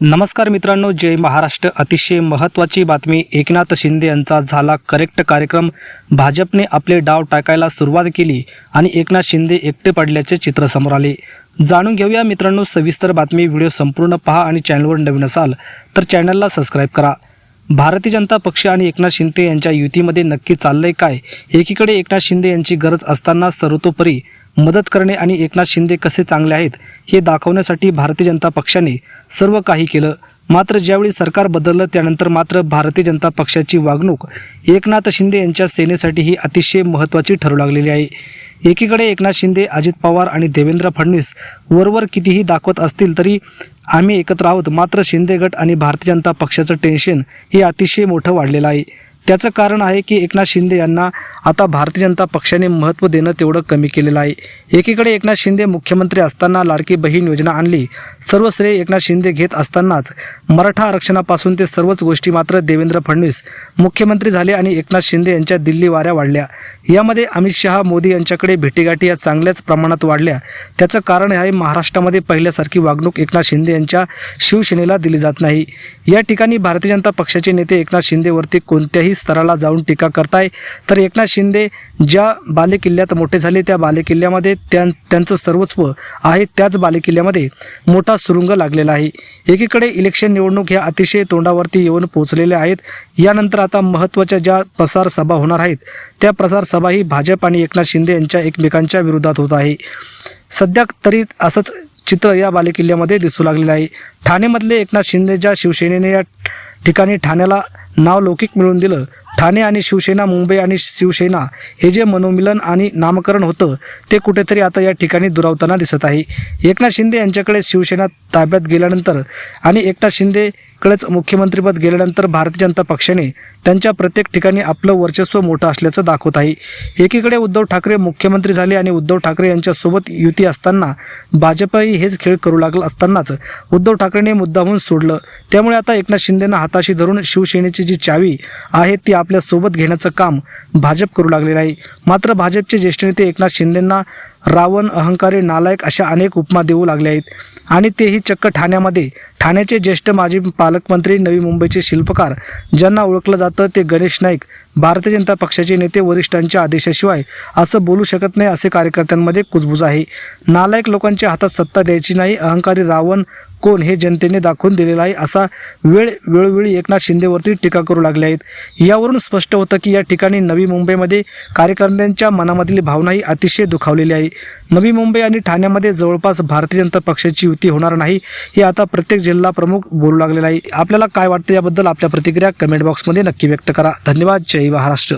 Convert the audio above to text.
नमस्कार मित्रांनो जय महाराष्ट्र. अतिशय महत्त्वाची बातमी. एकनाथ शिंदे यांचा झाला करेक्ट कार्यक्रम. भाजपने आपले डाव टाकायला सुरुवात केली आणि एकनाथ शिंदे एकटे पडल्याचे चित्र समोर आले. जाणून घेऊया मित्रांनो सविस्तर बातमी. व्हिडिओ संपूर्ण पहा आणि चॅनलवर नवीन असाल तर चॅनलला सबस्क्राईब करा. भारतीय जनता पक्ष आणि एकनाथ शिंदे यांच्या युतीमध्ये नक्की चाललंय काय? एकीकडे एकनाथ शिंदे यांची गरज असताना सर्वतोपरी मदत करणे आणि एकनाथ शिंदे कसे चांगले आहेत हे दाखवण्यासाठी भारतीय जनता पक्षाने सर्व काही केलं. मात्र ज्यावेळी सरकार बदललं त्यानंतर मात्र भारतीय जनता पक्षाची वागणूक एकनाथ शिंदे यांच्या सेनेसाठी ही अतिशय महत्त्वाची ठरू लागलेली आहे. एकीकडे एकनाथ शिंदे अजित पवार आणि देवेंद्र फडणवीस वरवर कितीही दाखवत असतील तरी आम्ही एकत्र आहोत. मात्र शिंदे गट आणि भारतीय जनता पक्षाचं टेन्शन हे अतिशय मोठं वाढलेलं आहे. त्याचं कारण आहे की एकनाथ शिंदे यांना आता भारतीय जनता पक्षाने महत्त्व देणं तेवढं कमी केलेलं आहे. एकीकडे एकनाथ शिंदे मुख्यमंत्री असताना लाडकी बहीण योजना आणली सर्व श्रेय एकनाथ शिंदे घेत असतानाच मराठा आरक्षणापासून ते सर्वच गोष्टी मात्र देवेंद्र फडणवीस मुख्यमंत्री झाले आणि एकनाथ शिंदे यांच्या दिल्ली वाऱ्या वाढल्या. यामध्ये अमित शहा मोदी यांच्याकडे भेटीगाठी या चांगल्याच प्रमाणात वाढल्या. त्याचं कारण आहे महाराष्ट्रामध्ये पहिल्यासारखी वागणूक एकनाथ शिंदे यांच्या शिवसेनेला दिली जात नाही. या ठिकाणी भारतीय जनता पक्षाचे नेते एकनाथ शिंदेवरती कोणत्याही स्तराला जाऊन टीका करताय. तर एकनाथ शिंदे ज्या बालेकिल्ल्यात मोठे झाले त्या बालेकिल्ल्यामध्ये त्यां त्यांचं सर्वस्व आहे त्याच बालेकिल्ल्यामध्ये मोठा सुरुंग लागलेला आहे. एकीकडे इलेक्शन निवडणूक ह्या अतिशय तोंडावरती येऊन पोहोचलेल्या आहेत. यानंतर आता महत्त्वाच्या ज्या प्रसार सभा होणार आहेत त्या प्रसार सभाही भाजप आणि एकनाथ शिंदे यांच्या एकमेकांच्या विरोधात होत आहे. सध्या तरी असंच चित्र या बालेकिल्ल्यामध्ये दिसू लागलेलं आहे. ठाणेमधले एकनाथ शिंदे ज्या शिवसेनेने या ठिकाणी ठाण्याला नाव लौकिक मिळवून दिलं. ठाणे आणि शिवसेना मुंबई आणि शिवसेना हे जे मनोमिलन आणि नामकरण होतं ते कुठेतरी आता या ठिकाणी दुरावताना दिसत आहे. एकनाथ शिंदे यांच्याकडे शिवसेना ताब्यात गेल्यानंतर आणि एकनाथ कडेच मुख्यमंत्रीपद गेल्यानंतर भारतीय जनता पक्षाने त्यांच्या प्रत्येक ठिकाणी आपलं वर्चस्व मोठं असल्याचं दाखवत आहे. एकीकडे उद्धव ठाकरे मुख्यमंत्री झाले आणि उद्धव ठाकरे यांच्यासोबत युती असताना भाजपही हेच खेळ करू लागला असतानाच उद्धव ठाकरेने मुद्दाहून सोडलं. त्यामुळे आता एकनाथ शिंदेंना हाताशी धरून शिवसेनेची जी चावी आहे ती आपल्यासोबत घेण्याचं काम भाजप करू लागलेलं आहे. मात्र भाजपचे ज्येष्ठ नेते एकनाथ शिंदेंना रावण अहंकारी नालायक अशा अनेक उपमा देऊ लागल्या आहेत. आणि तेही चक्क ठाण्यामध्ये. ठाण्याचे ज्येष्ठ माजी पालकमंत्री नवी मुंबईचे शिल्पकार ज्यांना ओळखलं जातं ते गणेश नाईक भारतीय जनता पक्षाचे नेते वरिष्ठांच्या आदेशाशिवाय असं बोलू शकत नाही असे कार्यकर्त्यांमध्ये कुजबूज आहे. नालायक लोकांच्या हातात सत्ता द्यायची नाही अहंकारी रावण कोण हे जनतेने दाखवून दिलेला आहे. असा वेळ वेळोवेळी एकनाथ शिंदेवरती टीका करू लागले आहेत. यावरून स्पष्ट होतं की या ठिकाणी नवी मुंबईमध्ये कार्यकर्त्यांच्या मनामधली भावना ही अतिशय दुखावलेली आहे. नवी मुंबई आणि ठाण्यामध्ये जवळपास भारतीय जनता पक्षाची युती होणार नाही हे आता प्रत्येक जिल्हा प्रमुख बोलू लागलेला आहे. आपल्याला काय वाटतं याबद्दल आपल्या प्रतिक्रिया कमेंट बॉक्समध्ये नक्की व्यक्त करा. धन्यवाद. जय महाराष्ट्र.